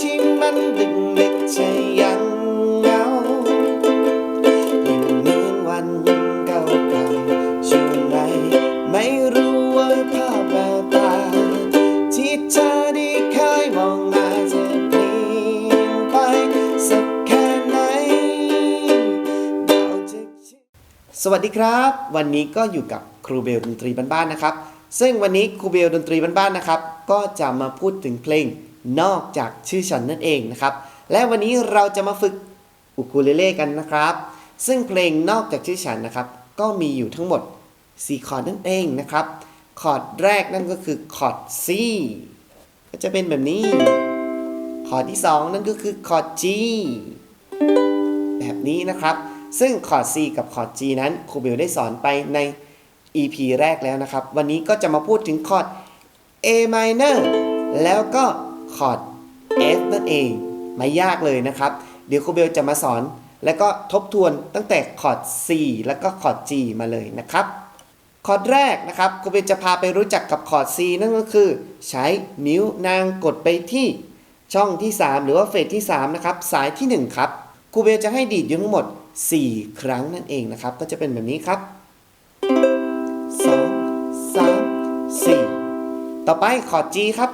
ที่มันดึกดึกจะยังเหงายังเหมือนวันเก่าๆช่วงไหนไม่รู้ว่าภาพแววตา ที่เธอได้เคยมองมาจะเปลี่ยนไปสักแค่ไหนสวัสดีครับ วันนี้ก็อยู่กับครูเบลดนตรีบ้านๆนะครับ ซึ่งวันนี้ครูเบลดนตรีบ้านๆนะครับ ก็จะมาพูดถึงเพลง นอกจากชื่อฉันนั่นเองนะครับ และวันนี้เราจะมาฝึกอุคูเลเล่กันนะครับ ซึ่งเพลงนอกจากชื่อฉันนะครับ ก็มีอยู่ทั้งหมด 4 คอร์ดนั่นเองนะครับ คอร์ดแรกนั่นก็คือคอร์ด C ก็จะเป็นแบบนี้ คอร์ดที่ 2 นั่นก็คือคอร์ด G แบบนี้นะครับ ซึ่งคอร์ด C กับคอร์ด G นั้นครูเบลได้สอนไปใน EP แรกแล้วนะครับ วันนี้ก็จะมาพูดถึงคอร์ด A minor แล้วก็ คอร์ด F นั่นเอง ไม่ยากเลยนะครับ เดี๋ยวครูเบลจะมาสอน แล้วก็ทบทวนตั้งแต่คอร์ด C แล้วก็คอร์ด G มาเลยนะครับคอร์ดแรกนะครับครูเบลจะพาไปรู้จักกับคอร์ด C นั่นก็คือ ใช้นิ้วนางกดไปที่ช่องที่ 3 หรือว่าเฟสที่3นะครับสายที่ 1 ครับครูเบลจะให้ดีดอยู่ทั้งหมด 4 ครั้งนั่นเองนะครับ ก็จะเป็นแบบนี้ครับ 2 3 4 ต่อไปคอร์ด G ครับ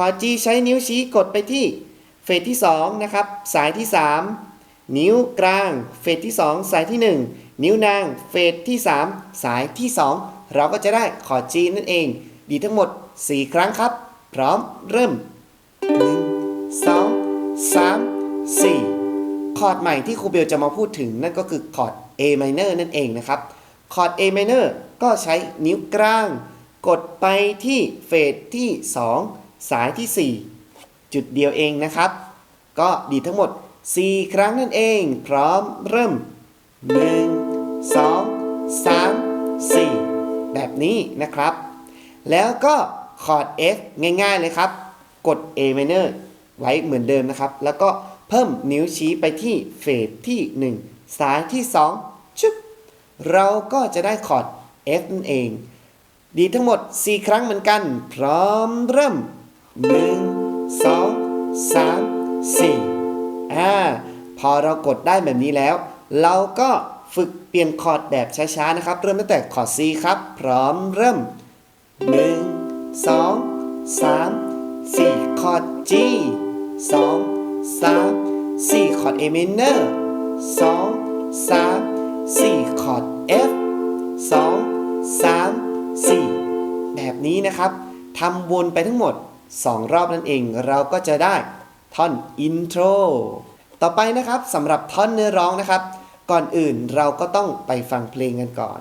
คอร์ด G ใช้นิ้วชี้กดไปที่เฟสที่2นะครับ สายที่ 3 นิ้วกลางเฟสที่ 2 สายที่ 1 นิ้วนางเฟสที่ 3 สายที่ 2 เราก็จะได้คอร์ด G นั่นเอง ดีทั้งหมด 4 ครั้งครับ พร้อมเริ่ม 1 2 3 4 คอร์ดใหม่ที่ครูเบลจะมาพูดถึงนั่นก็คือคอร์ด A minor นั่นเองนะครับคอร์ด A minor ก็ใช้นิ้วกลาง กดไปที่เฟสที่ 2 สายที่ 4 จุดเดียวเองนะครับ ก็ดีทั้งหมด 4 ครั้งนั่นเอง พร้อมเริ่ม 1 2 3 4 แบบนี้นะครับ แล้วก็คอร์ด F ง่ายๆเลยครับ กด A minor ไว้เหมือนเดิมนะครับ แล้วก็เพิ่มนิ้วชี้ไปที่เฟสที่ 1 สายที่ 2 ชุบเราก็จะได้คอร์ด F นั่นเอง ดีทั้งหมด 4 ครั้งเหมือนกัน พร้อมเริ่ม 1 2 3 4อ่าพอเรากดได้แบบนี้แล้ว เราก็ฝึกเปลี่ยนคอร์ดแบบช้าๆนะครับ เริ่มตั้งแต่คอร์ด C ครับ พร้อมเริ่ม 1 2 3 4 คอร์ด G 2 3 4 คอร์ด A minor 2 3 4 คอร์ด F 2 3 4 แบบนี้นะครับทำวนไปทั้งหมด 2 รอบนั่นเอง เราก็จะได้ท่อนอินโทรต่อไปนะครับสำหรับท่อนเนื้อร้องนะครับ ก่อนอื่นเราก็ต้องไปฟังเพลงกันก่อน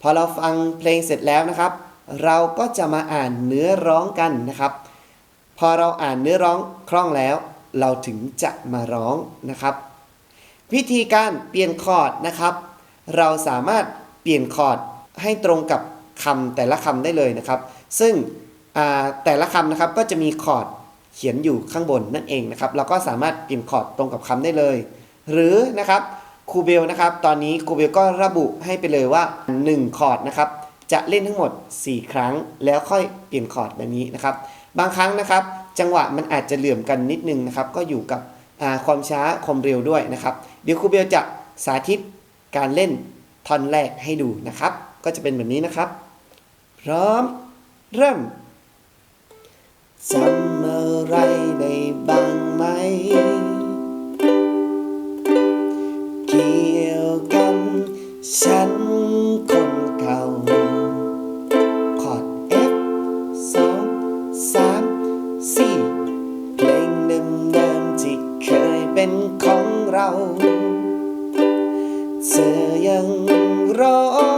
พอเราฟังเพลงเสร็จแล้วนะครับ เราก็จะมาอ่านเนื้อร้องกันนะครับ พอเราอ่านเนื้อร้องคล่องแล้ว เราถึงจะมาร้องนะครับ วิธีการเปลี่ยนคอร์ดนะครับ เราสามารถเปลี่ยนคอร์ดให้ตรงกับคำแต่ละคำได้เลยนะครับ ซึ่ง แต่ละคำนะครับก็จะมีคอร์ดเขียนอยู่ข้างบนนั่นเองนะครับ เราก็สามารถเปลี่ยนคอร์ดตรงกับคำได้เลย หรือนะครับครูเบลนะครับ ตอนนี้ครูเบลก็ระบุให้ไปเลยว่า 1 คอร์ดนะครับจะเล่นทั้งหมด 4 ครั้งแล้วค่อยเปลี่ยนคอร์ดแบบนี้นะครับ บางครั้งนะครับ จังหวะมันอาจจะเหลื่อมกันนิดนึงนะครับ ก็อยู่กับความช้าความเร็วด้วยนะครับ เดี๋ยวครูเบลจะสาธิตการเล่นท่อนแรกให้ดูนะครับ ก็จะเป็นแบบนี้นะครับ พร้อมเริ่ม จำอะไรได้บ้างไหม เกี่ยวกันฉันคนเก่าคอร์ด F สองสามสี่เพลงเดิมๆที่เคยเป็นของเรา เธอยังร้องยัง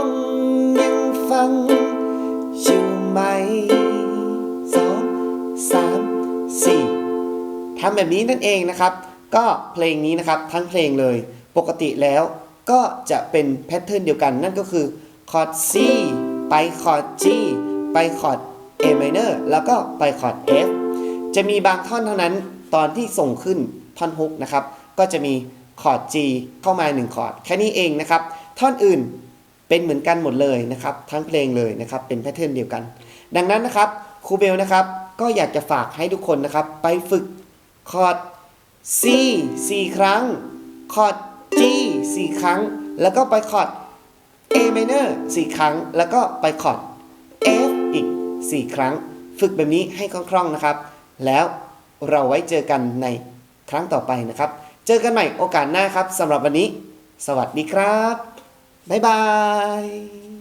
ทำแบบนี้นั่นเองนะครับ ก็เพลงนี้นะครับทั้งเพลงเลย ปกติแล้วก็จะเป็นแพทเทิร์นเดียวกันนั่นก็คือคอร์ด C ไปคอร์ด G ไปคอร์ด A minor แล้วก็ไปคอร์ด F จะมีบางท่อนเท่านั้นตอนที่ส่งขึ้นท่อนฮุกนะครับ ก็จะมีคอร์ด G เข้ามา 1 คอร์ดแค่นี้เองนะครับ ท่อนอื่นเป็นเหมือนกันหมดเลยนะครับ ทั้งเพลงเลยนะครับ เป็นแพทเทิร์นเดียวกัน ดังนั้นนะครับครูเบลนะครับ ก็อยากจะฝากให้ทุกคนนะครับ ไปฝึก คอร์ด C 4 ครั้ง คอร์ด G 4 ครั้ง แล้วก็ไปคอร์ด A minor 4 ครั้ง แล้วก็ไปคอร์ด F อีก 4 ครั้ง ฝึกแบบนี้ให้คล่องๆนะครับ แล้วเราไว้เจอกันในครั้งต่อไปนะครับ เจอกันใหม่โอกาสหน้าครับสำหรับวันนี้ สวัสดีครับ บ๊ายบาย